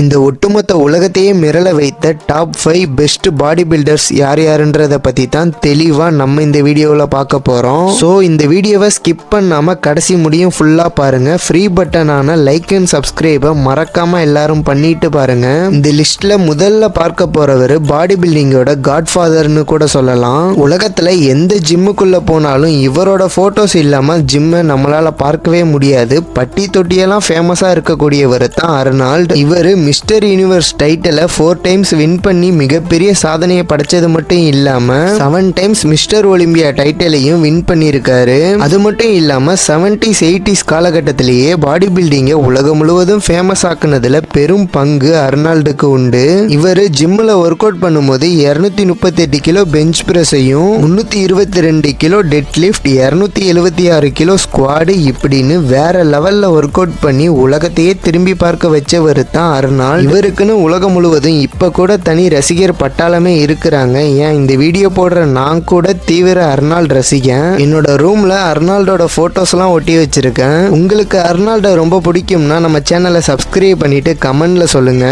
இந்த ஒட்டுமொத்த உலகத்தையே மிரள வைத்த top five best body builders யார் யாருன்றதை பற்றி தான் தெளிவாக நம்ம இந்த வீடியோவில் பார்க்க போகிறோம் ஸோ இந்த வீடியோவை ஸ்கிப் பண்ணாமல் கடைசி முடியும் ஃபுல்லாக பாருங்கள் ஃப்ரீ பட்டனான லைக் அண்ட் சப்ஸ்கிரைபை மறக்காமல் எல்லாரும் பண்ணிட்டு பாருங்கள் இந்த லிஸ்ட்டில் முதல்ல பார்க்க போகிறவர் பாடி பில்டிங்கோட காட்ஃபாதர்னு கூட சொல்லலாம். உலகத்தில் எந்த ஜிம்முக்குள்ளே போனாலும் இவரோட ஃபோட்டோஸ் இல்லாமல் ஜிம்மை நம்மளால் பார்க்கவே முடியாது. பட்டி தொட்டியெல்லாம் ஃபேமஸாக இருக்கக்கூடியவர் தான் அர்னால்ட். இவர் மிஸ்டர் யூனிவர்ஸ் டைட்டிலை ஃபோர் டைம்ஸ் வின் பண்ணி மிகப்பெரிய சாதனையை படைச்சது மட்டும் இல்லாமல் செவன் டைம்ஸ் மிஸ்டர் ஒலிம்பியா டைட்டிலையும் வின் பண்ணியிருக்காரு. அது மட்டும் இல்லாமல் செவன்டிஸ் எயிட்டிஸ் காலகட்டத்திலேயே பாடி பில்டிங்கை உலகம் முழுவதும் ஃபேமஸ் ஆக்குனதுல பெரும் பங்கு அர்னால்டுக்கு உண்டு. இவர் ஜிம்மில் ஒர்க் அவுட் பண்ணும்போது இரநூத்தி முப்பத்தெட்டு கிலோ பெஞ்ச் ப்ரெஸ்ஸையும் முந்நூற்றி இருபத்தி ரெண்டு கிலோ டெட் லிஃப்ட் இரநூத்தி எழுபத்தி ஆறு கிலோ ஸ்குவாடு இப்படின்னு வேற லெவலில் ஒர்க் அவுட் பண்ணி உலகத்தையே திரும்பி பார்க்க வச்சவர் தான் அர்னால் இவருக்குன்னு உலகம் முழுவதும் இப்போ கூட தனி ரசிகர் பட்டாளமே இருக்கிறாங்க. ஏன் இந்த வீடியோ போடுற நான் கூட தீவிர அர்னால்ட் ரசிகன். என்னோட ரூமில் அர்னால்டோட ஃபோட்டோஸ்லாம் ஒட்டி வச்சிருக்கேன். உங்களுக்கு அர்னால்டை ரொம்ப பிடிக்கும்னா நம்ம சேனலை சப்ஸ்கிரைப் பண்ணிட்டு கமெண்ட்ல சொல்லுங்க.